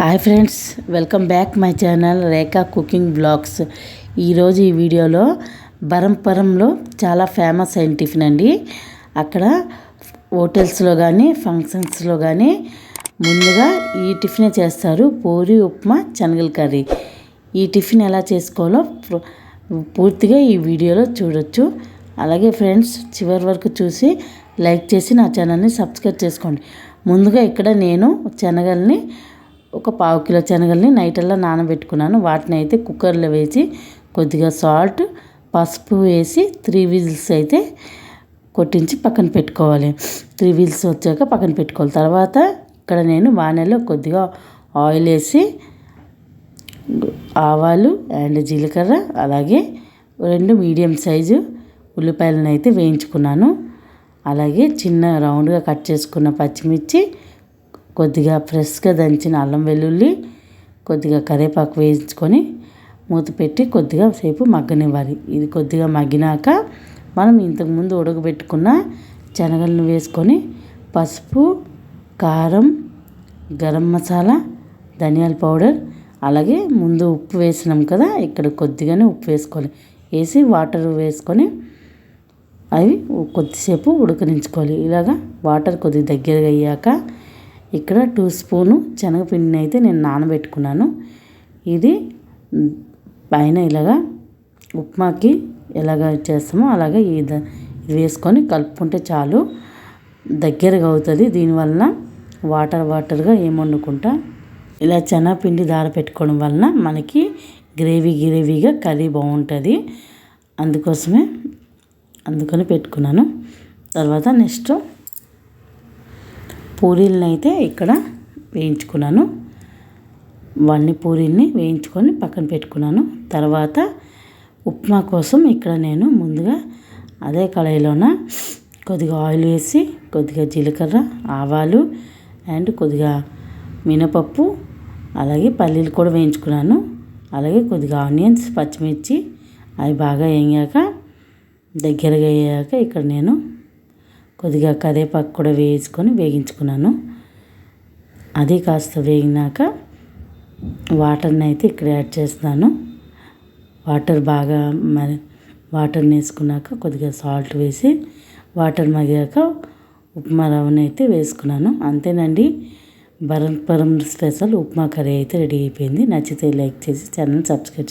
Hi friends welcome back my channel Rekha cooking blogs ఈరోజు ఈ వీడియోలో బరంపరంలో చాలా ఫేమస్ అయిన టిఫిన్ అండి. అక్కడ హోటల్స్లో కానీ ఫంక్షన్స్లో కానీ ముందుగా ఈ టిఫిన్ చేస్తారు. పూరి ఉప్మా శనగల కర్రీ. ఈ టిఫిన్ ఎలా చేసుకోవాలో పూర్తిగా ఈ వీడియోలో చూడొచ్చు. అలాగే ఫ్రెండ్స్ చివరి వరకు చూసి లైక్ చేసి నా ఛానల్ని సబ్స్క్రైబ్ చేసుకోండి. ముందుగా ఇక్కడ నేను శనగల్ని ఒక పావు కిలో శనగల్ని నైటల్లా నానబెట్టుకున్నాను. వాటిని అయితే కుక్కర్లో వేసి కొద్దిగా సాల్ట్ పసుపు వేసి త్రీ విజిల్స్ అయితే కొట్టించి పక్కన పెట్టుకోవాలి. త్రీ విజిల్స్ వచ్చాక పక్కన పెట్టుకోవాలి. తర్వాత ఇక్కడ నేను వానెలో కొద్దిగా ఆయిల్ వేసి ఆవాలు అండ్ జీలకర్ర అలాగే రెండు మీడియం సైజు ఉల్లిపాయలను అయితే వేయించుకున్నాను. అలాగే చిన్న రౌండ్గా కట్ చేసుకున్న పచ్చిమిర్చి కొద్దిగా ఫ్రెష్గా దంచిన అల్లం వెల్లుల్లి కొద్దిగా కరివేపాకు వేయించుకొని మూత పెట్టి కొద్దిగా సేపు మగ్గనివ్వాలి. ఇది కొద్దిగా మగ్గినాక మనం ఇంతకుముందు ఉడకబెట్టుకున్న శనగలను వేసుకొని పసుపు కారం గరం మసాలా ధనియాల పౌడర్ అలాగే ముందు ఉప్పు వేసినాం కదా ఇక్కడ కొద్దిగానే ఉప్పు వేసుకోవాలి. వేసి వాటర్ వేసుకొని అవి కొద్దిసేపు ఉడకనించుకోవాలి. ఇలాగా వాటర్ కొద్దిగా దగ్గరగా అయ్యాక ఇక్కడ టూ స్పూను శనగపిండిని అయితే నేను నానబెట్టుకున్నాను. ఇది పైన ఇలాగా ఉప్మాకి ఎలాగ చేస్తామో అలాగే ఇది వేసుకొని కలుపుకుంటే చాలు దగ్గరగా అవుతుంది. దీనివల్ల వాటర్ వాటర్గా ఏమనుకుంటా ఇలా శనగపిండి దార పెట్టుకోవడం వలన మనకి గ్రేవీ గ్రేవీగా కర్రీ బాగుంటుంది. అందుకోసమే అందుకని పెట్టుకున్నాను. తర్వాత నెక్స్ట్ పూరీలను అయితే ఇక్కడ వేయించుకున్నాను. వన్ని పూరీల్ని వేయించుకొని పక్కన పెట్టుకున్నాను. తర్వాత ఉప్మా కోసం ఇక్కడ నేను ముందుగా అదే కళాయిలోన కొద్దిగా ఆయిల్ వేసి కొద్దిగా జీలకర్ర ఆవాలు అండ్ కొద్దిగా మినపప్పు అలాగే పల్లీలు కూడా వేయించుకున్నాను. అలాగే కొద్దిగా ఆనియన్స్ పచ్చిమిర్చి అవి బాగా వేయాక దగ్గరగా అయ్యాక ఇక్కడ నేను కొద్దిగా కరివేపాకు కూడా వేయించుకొని వేగించుకున్నాను. అది కాస్త వేగినాక వాటర్ని అయితే ఇక్కడ యాడ్ చేస్తున్నాను. వాటర్ బాగా మరి వాటర్ని వేసుకున్నాక కొద్దిగా సాల్ట్ వేసి వాటర్ మగ్గాక ఉప్మా రవ్వని అయితే వేసుకున్నాను. అంతేనండి బరం పరం స్పెషల్ ఉప్మా కర్రీ అయితే రెడీ అయిపోయింది. నచ్చితే లైక్ చేసి ఛానల్ సబ్స్క్రైబ్